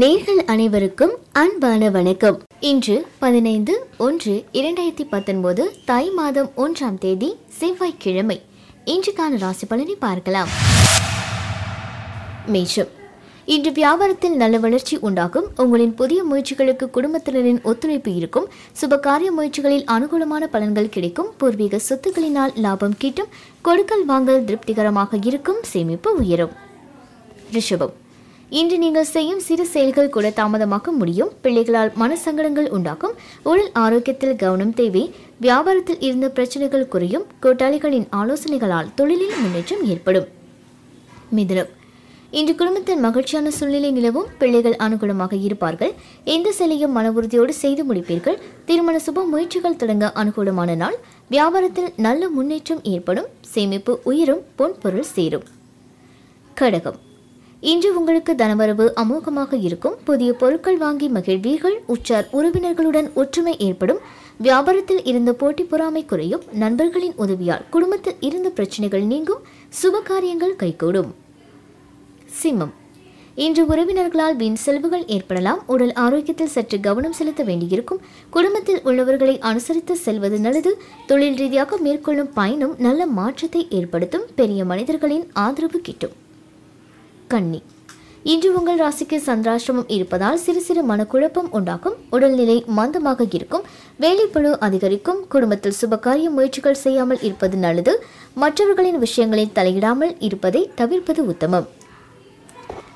நேர்கள் அனைவருக்கும் அன்பான வணக்கம். இன்று பதினைந்து ஒன்று இரண்டாயிரத்தி பத்தொன்பது தை மாதம் ஒன்றாம் தேதி செவ்வாய்க்கிழமை. இன்றுக்கான ராசி பலனை பார்க்கலாம். மேஷம். இன்று வியாபாரத்தில் நல்ல வளர்ச்சி உண்டாகும். உங்களின் புதிய முயற்சிகளுக்கு குடும்பத்தினரின் ஒத்துழைப்பு இருக்கும். சுபகாரிய முயற்சிகளில் அனுகூலமான பலன்கள் கிடைக்கும். பூர்வீக சொத்துக்களினால் லாபம் கிட்டும். கொடுக்கல் வாங்கல் திருப்திகரமாக இருக்கும். சேமிப்பு உயரும். ரிஷபம். இன்று நீங்கள் செய்யும் சிறு செயல்கள் கூட தாமதமாக்க முடியும். பிள்ளைகளால் மனசங்கடங்கள் உண்டாக்கும். உடல் ஆரோக்கியத்தில் கவனம் தேவை. வியாபாரத்தில் இருந்த பிரச்சனைகள் குறையும். கூட்டாளிகளின் ஆலோசனைகளால் தொழிலில் முன்னேற்றம் ஏற்படும். மிதுனம். இன்று குடும்பத்தில் மகிழ்ச்சியான சூழ்நிலை நிலவும். பிள்ளைகள் அனுகூலமாக இருப்பார்கள். எந்த செயலையும் மன உறுதியோடு செய்து முடிப்பீர்கள். திருமண சுப முயற்சிகள் தொடங்க அனுகூலமான நாள். வியாபாரத்தில் நல்ல முன்னேற்றம் ஏற்படும். சேமிப்பு உயரும். பொன் பொருள் சேரும். கடகம். இன்று உங்களுக்கு தனவரவு அமோகமாக இருக்கும். புதிய பொருட்கள் வாங்கி மகிழ்வீர்கள். உற்றார் உறவினர்களுடன் ஒற்றுமை ஏற்படும். வியாபாரத்தில் இருந்த போட்டி பொறாமை குறையும். நண்பர்களின் உதவியால் குடும்பத்தில் இருந்த பிரச்சனைகள் நீங்கும். சுபகாரியங்கள் கைகூடும். சிம்மம். இன்று உறவினர்களால் வீண் செலவுகள் ஏற்படலாம். உடல் ஆரோக்கியத்தில் சற்று கவனம் செலுத்த வேண்டியிருக்கும். குடும்பத்தில் உள்ளவர்களை அனுசரித்து செல்வது நல்லது. தொழில் ரீதியாக மேற்கொள்ளும் பயணம் நல்ல மாற்றத்தை ஏற்படுத்தும். பெரிய மனிதர்களின் ஆதரவு கிட்டும். கன்னி இன்று உங்கள் ராசிக்கு சந்திராசிரமம் இருப்பதால் சிறு சிறு மனக்குழப்பம் உண்டாகும் உடல்நிலை மந்தமாக இருக்கும் வேலைப்பழு அதிகரிக்கும் குடும்பத்தில் சுபகாரிய முயற்சிகள் செய்யாமல் இருப்பது நல்லது மற்றவர்களின் விஷயங்களில் தலையிடாமல் இருப்பதை தவிர்ப்பது உத்தமம்.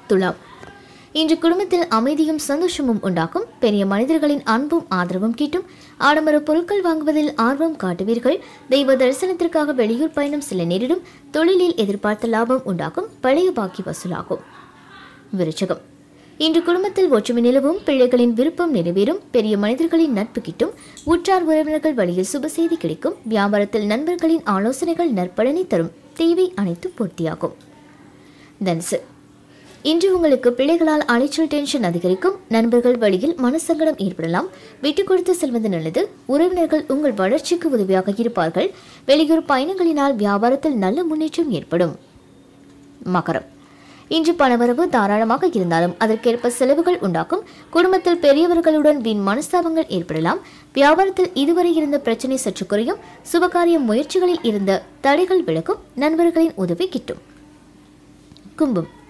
துலாம். இன்று குடும்பத்தில் அமைதியும் சந்தோஷமும் உண்டாகும் பெரிய மனிதர்களின் அன்பும் ஆதரவும் கிட்டும். ஆடம்பர பொருட்கள் வாங்குவதில் ஆர்வம் காட்டுவீர்கள். தெய்வ தரிசனத்திற்காக வெளியூர் பயணம் சில நேரிடும். தொழிலில் எதிர்பார்த்த லாபம் உண்டாகும் பழைய பாக்கி வசூலாகும். விருச்சகம். இன்று குடும்பத்தில் ஒற்றுமை நிலவும். பிள்ளைகளின் விருப்பம் நிறைவேறும். பெரிய மனிதர்களின் நட்பு கிட்டும். உற்றார் உறவினர்கள் வழியில் சுப செய்தி கிடைக்கும். வியாபாரத்தில் நண்பர்களின் ஆலோசனைகள் நற்பலனை தரும். தேவை அனைத்தும் பூர்த்தியாகும். தனுசு. இன்று உங்களுக்கு பிள்ளைகளால் அலைச்சல் டென்ஷன் அதிகரிக்கும். நண்பர்கள் வழியில் மனசங்கடம் ஏற்படலாம். விட்டு கொடுத்து செல்வது நல்லது. உறவினர்கள் உங்கள் வளர்ச்சிக்கு உதவியாக இருப்பார்கள். வெளியூர் பயணங்களினால் வியாபாரத்தில் நல்ல முன்னேற்றம் ஏற்படும். மகரம். இன்று பணவரவு தாராளமாக இருந்தாலும் அதற்கேற்ப செலவுகள் உண்டாக்கும் குடும்பத்தில் பெரியவர்களுடன் வீண் மனஸ்தாபங்கள் ஏற்படலாம். வியாபாரத்தில் இதுவரை இருந்த பிரச்சனை சற்று குறையும். சுபகாரிய முயற்சிகளில் இருந்த தடைகள் விலகும். நண்பர்களின் உதவி கிட்டும். கும்பம்.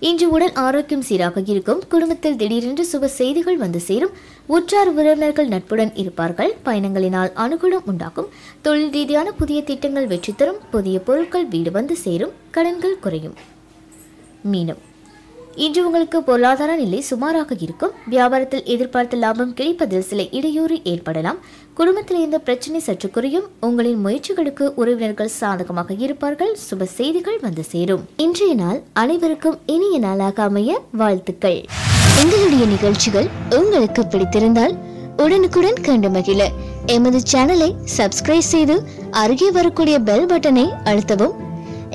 இன்று உடல் ஆரோக்கியம் சீராக இருக்கும். குடும்பத்தில் திடீரென்று சுப செய்திகள் வந்து சேரும். உற்றார் உறவினர்கள் நட்புடன் இருப்பார்கள். பயணங்களினால் அனுகூலம் உண்டாகும். தொழில் ரீதியான புதிய திட்டங்கள் வெற்றி தரும். புதிய பொருட்கள் வீடு வந்து சேரும். கடன்கள் குறையும். மீனம். இன்று உங்களுக்கு பொருளாதார நிலை சுமாராக இருக்கும். வியாபாரத்தில் எதிர்பார்த்த லாபம் கிடைப்பதில் சில இடையூறு ஏற்படலாம். குடும்பத்தில் இருந்த பிரச்சனை சற்று குறையும். உங்களின் முயற்சிகளுக்கு உறவினர்கள் சாதகமாக இருப்பார்கள். சுப செய்திகள் வந்து சேரும். இன்றைய நாள் அனைவருக்கும் இனிய நாளாக அமைய வாழ்த்துக்கள். எங்களுடைய நிகழ்ச்சிகள் உங்களுக்கு பிடித்திருந்தால் உடனுக்குடன் கண்டு மகிழ. எமது சேனலை சப்ஸ்கிரைப் செய்து அருகே வரக்கூடிய பெல் பட்டனை அழுத்தவும்.